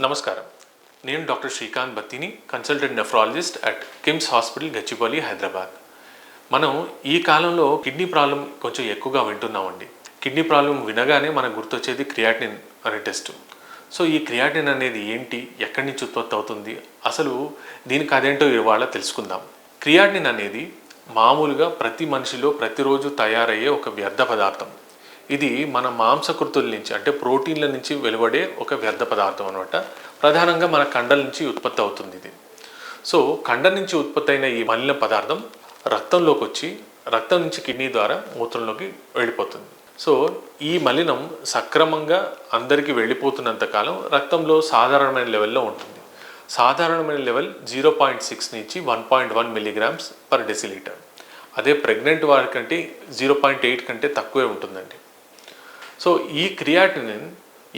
నమస్కారం. నేను doctor Srikanth Battini consultant nephrologist at KIMS hospital Gachibowli Hyderabad. మనం ఈ కాలంలో కిడ్నీ ప్రాబ్లం కొంచెం ఎక్కువగా వింటున్నామండి. కిడ్నీ ప్రాబ్లం వినగానే మనకు గుర్తొచ్చేది క్రియాటిన్ అనే టెస్ట్. సో ఈ క్రియాటిన్ అనేది ఏంటి? ఎక్కడి నుంచి ఉత్పత్తి అవుతుంది? అసలు దీనికి అదేంటో ఇవాళ తెలుసుకుందాం. క్రియాటిన్ అనేది మామూలుగా ప్రతి మనిషిలో ప్రతిరోజు తయారయ్యే ఒక వ్యర్థ పదార్థం. ఇది మన మాంసకృతుల నుంచి అంటే ప్రోటీన్ల నుంచి వెలువడే ఒక వ్యర్థ పదార్థం అనమాట ప్రధానంగా మన కండల నుంచి ఉత్పత్తి అవుతుంది ఇది. సో కండ నుంచి ఉత్పత్తి అయిన ఈ మలిన పదార్థం రక్తంలోకి వచ్చి రక్తం నుంచి కిడ్నీ ద్వారా మూత్రంలోకి వెళ్ళిపోతుంది. సో ఈ మలినం సక్రమంగా అందరికీ వెళ్ళిపోతున్నంత కాలం రక్తంలో సాధారణమైన లెవెల్లో ఉంటుంది. సాధారణమైన లెవెల్ జీరో పాయింట్ సిక్స్ నుంచి one point one milligrams per decilitre. అదే ప్రెగ్నెంట్ వారి కంటే జీరో పాయింట్ ఎయిట్ కంటే తక్కువే ఉంటుందండి. సో ఈ క్రియాటినిన్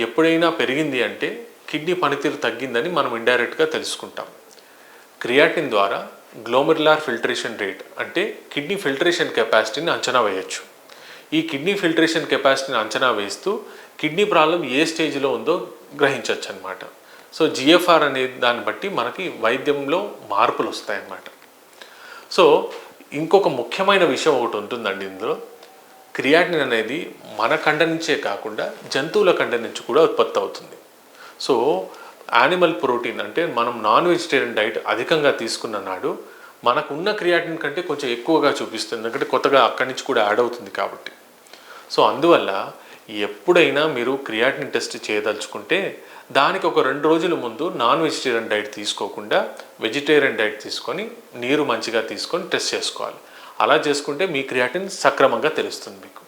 ఎప్పుడైనా పెరిగింది అంటే కిడ్నీ పనితీరు తగ్గిందని మనం ఇండైరెక్ట్గా తెలుసుకుంటాం. క్రియాటిన్ ద్వారా గ్లోమెరులార్ ఫిల్టరేషన్ రేట్ అంటే కిడ్నీ ఫిల్టరేషన్ కెపాసిటీని అంచనా వేయచ్చు. ఈ కిడ్నీ ఫిల్టరేషన్ కెపాసిటీని అంచనా వేస్తూ కిడ్నీ ప్రాబ్లం ఏ స్టేజ్లో ఉందో గ్రహించవచ్చు అనమాట సో జిఎఫ్ఆర్ అనే దాన్ని బట్టి మనకి వైద్యంలో మార్పులు వస్తాయన్నమాట. సో ఇంకొక ముఖ్యమైన విషయం ఒకటి ఉంటుందండి ఇందులో. క్రియాటిన్ అనేది మన కండ నుంచే కాకుండా జంతువుల కండ నుంచి కూడా ఉత్పత్తి అవుతుంది. సో యానిమల్ ప్రోటీన్ అంటే మనం నాన్ వెజిటేరియన్ డైట్ అధికంగా తీసుకున్న నాడు మనకున్న క్రియాటిన్ కంటే కొంచెం ఎక్కువగా చూపిస్తుంది. ఎందుకంటే కొత్తగా అక్కడి నుంచి కూడా యాడ్ అవుతుంది కాబట్టి. సో అందువల్ల ఎప్పుడైనా మీరు క్రియాటిన్ టెస్ట్ చేయదలుచుకుంటే దానికి ఒక రెండు రోజుల ముందు నాన్ వెజిటేరియన్ డైట్ తీసుకోకుండా వెజిటేరియన్ డైట్ తీసుకొని నీరు మంచిగా తీసుకొని టెస్ట్ చేసుకోవాలి. అలా చేసుకుంటే మీ క్రియాటిన్ సక్రమంగా తెలుస్తుంది మీకు.